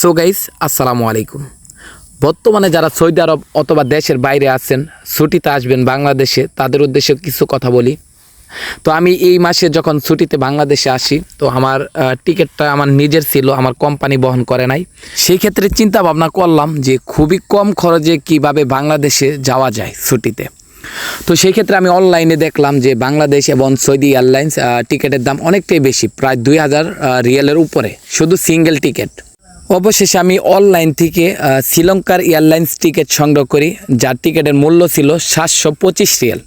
So guys আসসালামু আলাইকুম। বর্তমানে যারা সৌদি আরব অথবা দেশের বাইরে আছেন, ছুটিতে আসবেন বাংলাদেশে, তাদের উদ্দেশ্যে কিছু কথা বলি। তো আমি এই মাসে যখন ছুটিতে বাংলাদেশে আসি, তো আমার টিকিটটা আমার নিজের ছিল, আমার কোম্পানি বহন করে নাই। সেই ক্ষেত্রে চিন্তা ভাবনা করলাম যে খুবই কম খরচে কীভাবে বাংলাদেশে যাওয়া যায় ছুটিতে। তো সেই ক্ষেত্রে আমি অনলাইনে দেখলাম যে বাংলাদেশ এবং সৌদি এয়ারলাইন্স টিকিটের দাম অনেকটাই বেশি, প্রায় দুই হাজার রিয়েলের উপরে, শুধু সিঙ্গেল টিকিট। অবশেষে আমি অনলাইন থেকে শ্রীলঙ্কার এয়ারলাইন্স টিকিট সংগ্রহ করি। যার টিকিটের মূল্য ছিল সাতশো পঁচিশ রিয়াল।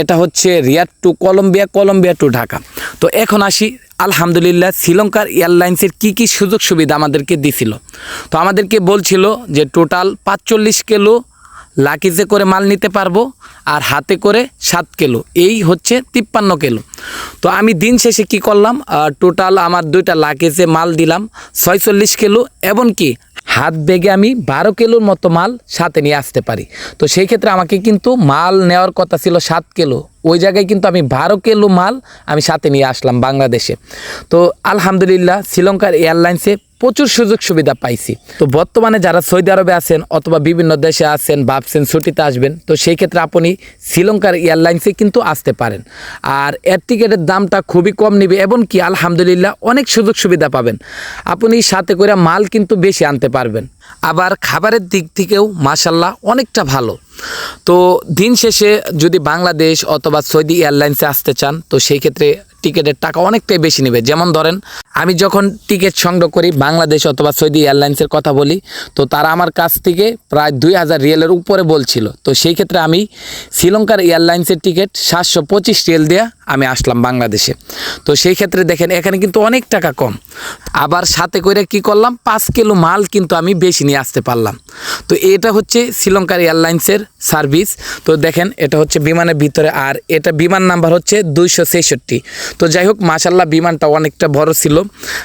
এটা হচ্ছে Riyadh to Colombia Colombia to Dhaka. তো এখন আসি, আলহামদুলিল্লাহ, শ্রীলঙ্কার এয়ারলাইন্সের কি কি সুযোগ সুবিধা আমাদেরকে দিছিল? তো আমাদেরকে বলছিল যে টোটাল পাঁচচল্লিশ কিলো লাকিজে করে মাল নিতে পারব আর হাতে করে সাত কিলো। এই হচ্ছে তিপ্পান্ন কিলো। তো আমি দিন শেষে কি করলাম? টোটাল আমার দুইটা লাকিজে মাল দিলাম, ছয়চল্লিশ কিলো এবং কি হাত বেগে আমি বারো কিলোর মতো মাল সাথে নিয়ে আসতে পারি। তো সেই ক্ষেত্রে আমাকে কিন্তু মাল নেওয়ার কথা ছিল সাত কিলো। ওই জায়গায় কিন্তু আমি বারো কিলো মাল আমি সাথে নিয়ে আসলাম বাংলাদেশে। তো আলহামদুলিল্লাহ শ্রীলঙ্কার এয়ারলাইন্সে প্রচুর সুযোগ সুবিধা পাইছি। তো বর্তমানে যারা সৌদি আরবে আছেন অথবা বিভিন্ন দেশে আছেন, ভাবছেন ছুটিতে আসবেন, তো সেই ক্ষেত্রে আপনি শ্রীলঙ্কার এয়ারলাইন্সে কিন্তু আসতে পারেন। আর এর টিকিটের দামটা খুবই কম নেবে এবং কি আলহামদুলিল্লাহ অনেক সুযোগ সুবিধা পাবেন। আপনি সাথে করে মাল কিন্তু বেশি আনতে পারবেন। আবার খাবারের দিক থেকেও মাসাল্লাহ অনেকটা ভালো। তো দিন শেষে যদি বাংলাদেশ অথবা সৌদি এয়ারলাইন্সে আসতে চান, তো সেই ক্ষেত্রে টিকিটের টাকা অনেকটাই বেশি নেবে। যেমন ধরেন, আমি যখন টিকিট সংগ্রহ করি বাংলাদেশ অথবা সৌদি এয়ারলাইন্সের কথা বলি, তো তারা আমার কাছ থেকে প্রায় দুই হাজার রিয়েলের উপরে বলছিল। তো সেই ক্ষেত্রে আমি শ্রীলঙ্কার এয়ারলাইন্সের টিকিট সাতশো পঁচিশ রিয়েল দিয়ে আমি আসলাম বাংলাদেশে। তো সেই ক্ষেত্রে দেখেন, এখানে কিন্তু অনেক টাকা কম। আবার সাথে করে কি করলাম, পাঁচ কিলো মাল কিন্তু আমি বেশি নিয়ে আসতে পারলাম। তো এটা হচ্ছে শ্রীলঙ্কার এয়ারলাইন্সের সার্ভিস। তো দেখেন, এটা হচ্ছে বিমানের ভিতরে, আর এটা বিমান নাম্বার হচ্ছে দুইশো ছেষট্টি। তো যাই হোক মাশাল্লাহ বিমানটা অনেকটা বড় ছিল।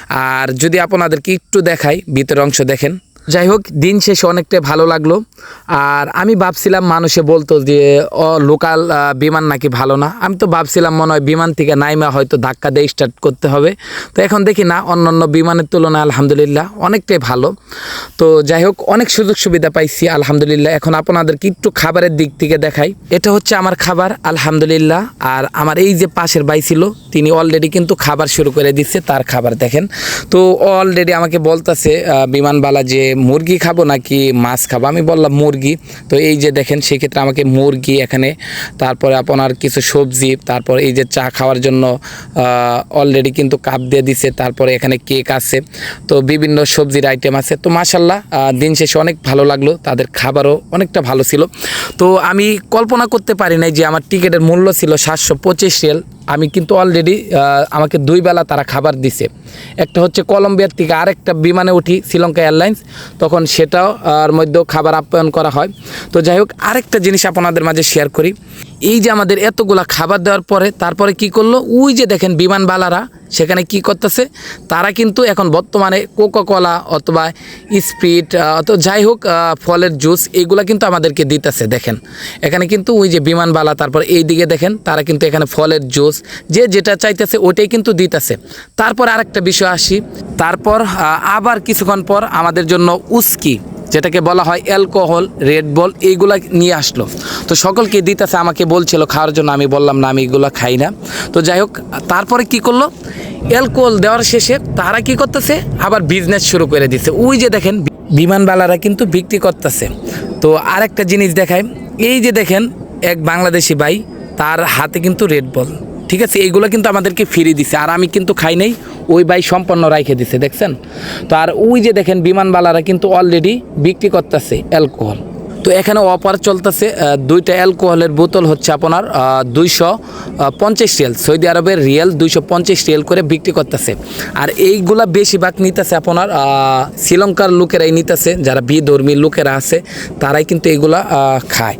আর যদি আপনাদেরকে একটু দেখাই ভিতরের অংশ দেখেন। যাই হোক, দিন শেষে অনেকটাই ভালো লাগল। আর আমি ভাবছিলাম মানুষে বলতো যে, ও, লোকাল বিমান নাকি ভালো না? আমি তো ভাবছিলাম মনে হয় বিমান থেকে নাইমা হয়তো ধাক্কা দিয়ে স্টার্ট করতে হবে। তো এখন দেখি না, অন্যান্য বিমানের তুলনায় আলহামদুলিল্লাহ অনেকটাই ভালো। তো যাই হোক, অনেক সুযোগ সুবিধা পাইছি, আলহামদুলিল্লাহ। এখন আপনাদেরকে একটু খাবারের দিক থেকে দেখাই। এটা হচ্ছে আমার খাবার, আলহামদুলিল্লাহ। আর আমার এই যে পাশের ভাই ছিল, তিনি অলরেডি কিন্তু খাবার শুরু করে দিচ্ছে, তার খাবার দেখেন। তো অলরেডি আমাকে বলতেছে বিমানবালা যে মুরগি খাব নাকি মাছ খাব? আমি বললাম মুরগি। তো এই যে দেখেন, সেক্ষেত্রে আমাকে মুরগি এখানে, তারপরে আপনার কিছু সবজি, তারপর এই যে চা খাওয়ার জন্য অলরেডি কিন্তু কাপ দিয়ে দিছে, তারপরে এখানে কেক আছে। তো বিভিন্ন সবজির আইটেম আছে। তো মাসাল্লাহ দিন শেষে অনেক ভালো লাগল। তাদের খাবারও অনেকটা ভালো ছিল। তো আমি কল্পনা করতে পারি নাই যে আমার টিকিটের মূল্য ছিল সাতশো পঁচিশ রিয়াল। আমি কিন্তু অলরেডি আমাকে দুই বেলা তারা খাবার দিছে। একটা হচ্ছে কলম্বিয়ার থেকে আরেকটা বিমানে উঠি শ্রীলঙ্কা এয়ারলাইন্স, তখন সেটাও মধ্যেও খাবার আপ্যায়ন করা হয়। তো যাই হোক, আরেকটা জিনিস আপনাদের মাঝে শেয়ার করি। এই যে আমাদের এতগুলা খাবার দেওয়ার পরে তারপরে কি করল? ওই যে দেখেন বিমানবালারা সেখানে কি করতেছে? তারা কিন্তু এখন বর্তমানে কোকো কলা অথবা স্প্রিট অথবা যাই হোক ফলের জুস এইগুলা কিন্তু আমাদেরকে দিতেছে, দেখেন। এখানে কিন্তু ওই যে বিমানবালা, তারপর এই দিকে দেখেন, তারা কিন্তু এখানে ফলের জুস যে যেটা চাইতেছে ওটাই কিন্তু দিতেছে। তারপর আরেকটা বিষয় আসি, তারপর আবার কিছুক্ষণ পর আমাদের জন্য উস্কি। যেটাকে বলা হয় অ্যালকোহল রেড বল এইগুলা নিয়ে আসলো। তো সকলকে দিতেছে, আমাকে বলছিল খাওয়ার জন্য, আমি বললাম, না, আমি এগুলো খাই না। তো যাই হোক, তারপরে কি করল? অ্যালকোহল দেওয়ার শেষে তারা কি করতেছে? আবার বিজনেস শুরু করে দিছে। ওই যে দেখেন, বিমানবালারা কিন্তু বিক্রি করতেছে। তো আরেকটা জিনিস দেখায় এই যে দেখেন, এক বাংলাদেশি ভাই, তার হাতে কিন্তু রেড বল ঠিক আছে এইগুলো কিন্তু আমাদেরকে ফিরে দিছে। আর আমি কিন্তু খাই নাই ওই ভাই সম্পন্ন রাইখে দিছে দেখছেন? তো আর ওই যে দেখেন বিমানবালারা কিন্তু অলরেডি বিক্রি করতেছে অ্যালকোহল তো এখানে অফার চলতেছে দুইটা অ্যালকোহলের বোতল হচ্ছে আপনার দুইশো পঞ্চাশ রিয়াল সৌদি আরবের রিয়াল দুইশো পঞ্চাশ রিয়াল করে বিক্রি করতেছে। আর এইগুলা বেশিরভাগ নিতেছে আপনার শ্রীলঙ্কার লোকেরাই নিতেছে যারা বিধর্মী লোকেরা আছে তারাই কিন্তু আহ, খায়।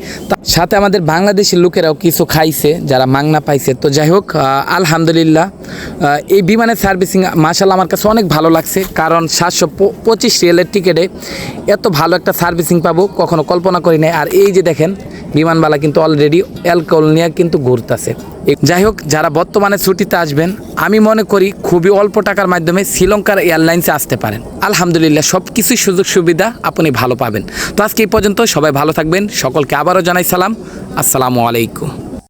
সাথে আমাদের বাংলাদেশের লোকেরাও কিছু খাইছে, যারা মাংনা পাইছে। তো যাই হোক আলহামদুলিল্লাহ এই বিমানের সার্ভিসিং মাসাল আমার কাছে অনেক ভালো লাগছে, কারণ সাতশো পঁচিশ রিয়েলের টিকিটে এত ভালো একটা সার্ভিসিং পাবো, কখনো কল্পনা করি নাই। আর এই যে দেখেন বিমানবালা কিন্তু অলরেডি অ্যালকোহল নিয়ে কিন্তু ঘুরতেছে। যাই হোক যারা বর্তমানে ছুটিতে আসবেন, আমি মনে করি খুবই অল্প টাকার মাধ্যমে শ্রীলঙ্কার এয়ারলাইন্সে আসতে পারেন। আলহামদুলিল্লাহ সব কিছুই সুযোগ সুবিধা আপনি ভালো পাবেন। তো আজকে এই পর্যন্ত সবাই ভালো থাকবেন। সকলকে আবারও জানাই সালাম। আসসালামু আলাইকুম।